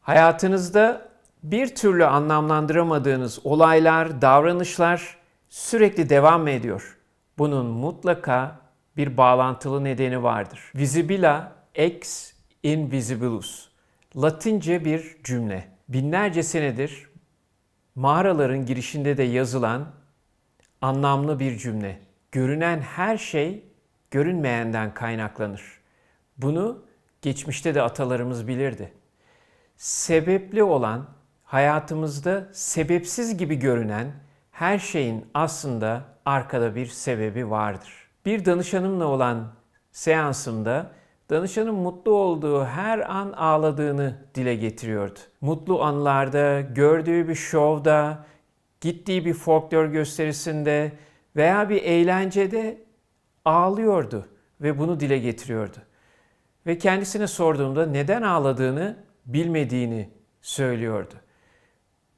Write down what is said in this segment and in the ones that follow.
Hayatınızda bir türlü anlamlandıramadığınız olaylar, davranışlar sürekli devam ediyor? Bunun mutlaka bir bağlantılı nedeni vardır. Visibila ex invisibilus. Latince bir cümle. Binlerce senedir mağaraların girişinde de yazılan anlamlı bir cümle. Görünen her şey görünmeyenden kaynaklanır. Bunu geçmişte de atalarımız bilirdi. Sebepli olan, hayatımızda sebepsiz gibi görünen her şeyin aslında arkada bir sebebi vardır. Bir danışanımla olan seansımda danışanın mutlu olduğu her an ağladığını dile getiriyordu. Mutlu anlarda, gördüğü bir şovda, gittiği bir folklor gösterisinde veya bir eğlencede ağlıyordu ve bunu dile getiriyordu. Ve kendisine sorduğumda neden ağladığını bilmediğini söylüyordu.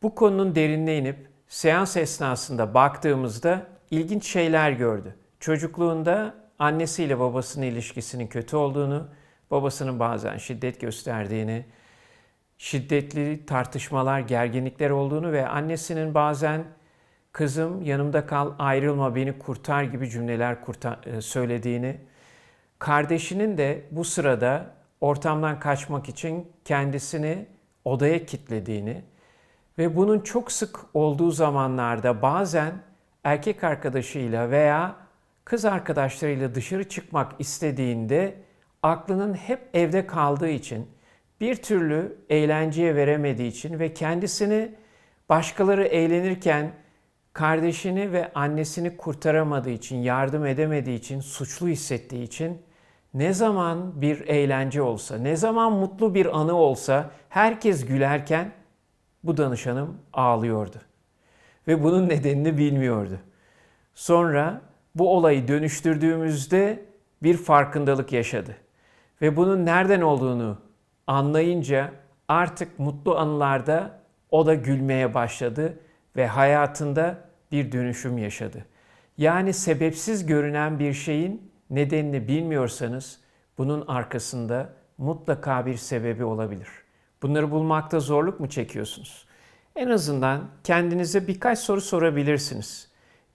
Bu konunun derinine inip seans esnasında baktığımızda ilginç şeyler gördü. Çocukluğunda annesiyle babasının ilişkisinin kötü olduğunu, babasının bazen şiddet gösterdiğini, şiddetli tartışmalar, gerginlikler olduğunu ve annesinin bazen kızım yanımda kal, ayrılma, beni kurtar gibi cümleler kurtar, e, söylediğini, kardeşinin de bu sırada ortamdan kaçmak için kendisini odaya kilitlediğini ve bunun çok sık olduğu zamanlarda bazen erkek arkadaşıyla veya kız arkadaşlarıyla dışarı çıkmak istediğinde aklının hep evde kaldığı için bir türlü eğlenceye veremediği için ve kendisini başkaları eğlenirken kardeşini ve annesini kurtaramadığı için, yardım edemediği için, suçlu hissettiği için ne zaman bir eğlence olsa, ne zaman mutlu bir anı olsa herkes gülerken bu danışanım ağlıyordu. Ve bunun nedenini bilmiyordu. Sonra bu olayı dönüştürdüğümüzde bir farkındalık yaşadı. Ve bunun nereden olduğunu anlayınca artık mutlu anılarda o da gülmeye başladı ve hayatında bir dönüşüm yaşadı. Yani sebepsiz görünen bir şeyin nedenini bilmiyorsanız bunun arkasında mutlaka bir sebebi olabilir. Bunları bulmakta zorluk mu çekiyorsunuz? En azından kendinize birkaç soru sorabilirsiniz.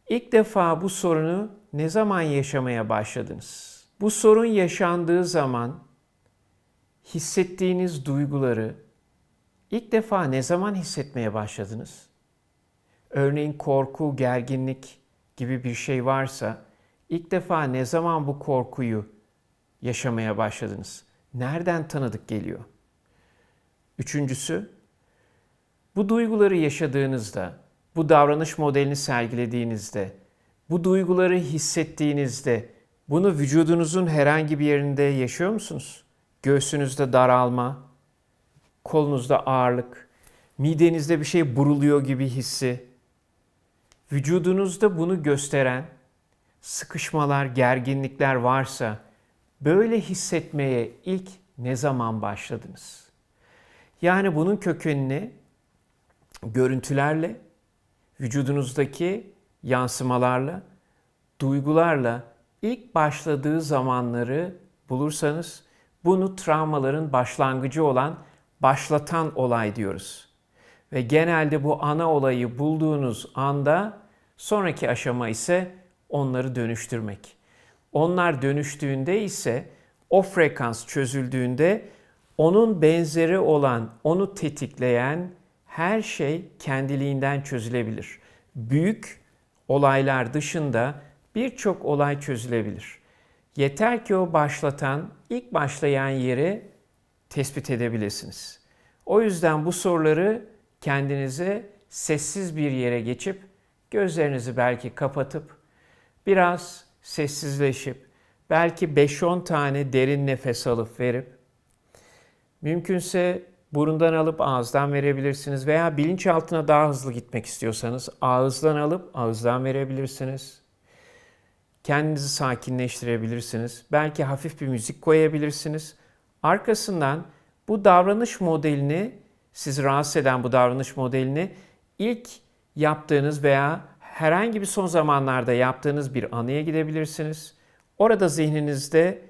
İlk defa bu sorunu ne zaman yaşamaya başladınız? Bu sorun yaşandığı zaman hissettiğiniz duyguları ilk defa ne zaman hissetmeye başladınız? Örneğin korku, gerginlik gibi bir şey varsa ilk defa ne zaman bu korkuyu yaşamaya başladınız? Nereden tanıdık geliyor? Üçüncüsü, bu duyguları yaşadığınızda, bu davranış modelini sergilediğinizde, bu duyguları hissettiğinizde bunu vücudunuzun herhangi bir yerinde yaşıyor musunuz? Göğsünüzde daralma, kolunuzda ağırlık, midenizde bir şey buruluyor gibi hissi, vücudunuzda bunu gösteren sıkışmalar, gerginlikler varsa böyle hissetmeye ilk ne zaman başladınız? Yani bunun kökenini görüntülerle, vücudunuzdaki yansımalarla, duygularla ilk başladığı zamanları bulursanız bunu travmaların başlangıcı olan başlatan olay diyoruz. Ve genelde bu ana olayı bulduğunuz anda sonraki aşama ise onları dönüştürmek. Onlar dönüştüğünde ise o frekans çözüldüğünde onun benzeri olan, onu tetikleyen her şey kendiliğinden çözülebilir. Büyük olaylar dışında birçok olay çözülebilir. Yeter ki o başlatan, ilk başlayan yeri tespit edebilirsiniz. O yüzden bu soruları kendinize sessiz bir yere geçip gözlerinizi belki kapatıp biraz sessizleşip belki 5-10 tane derin nefes alıp verip mümkünse burundan alıp ağızdan verebilirsiniz veya bilinçaltına daha hızlı gitmek istiyorsanız ağızdan alıp ağızdan verebilirsiniz. Kendinizi sakinleştirebilirsiniz. Belki hafif bir müzik koyabilirsiniz. Arkasından bu davranış modelini sizi rahatsız eden bu davranış modelini ilk yaptığınız veya herhangi bir son zamanlarda yaptığınız bir anıya gidebilirsiniz. Orada zihninizde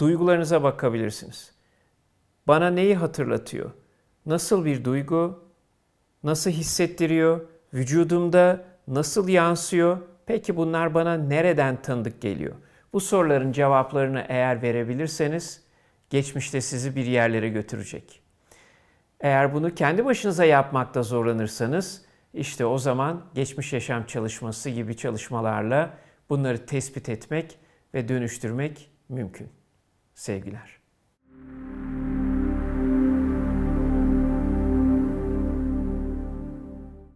duygularınıza bakabilirsiniz. Bana neyi hatırlatıyor? nasıl bir duygu, nasıl hissettiriyor, vücudumda nasıl yansıyor? Peki bunlar bana nereden tanıdık geliyor? Bu soruların cevaplarını eğer verebilirseniz geçmişte sizi bir yerlere götürecek. Eğer bunu kendi başınıza yapmakta zorlanırsanız işte o zaman geçmiş yaşam çalışması gibi çalışmalarla bunları tespit etmek ve dönüştürmek mümkün. Sevgiler.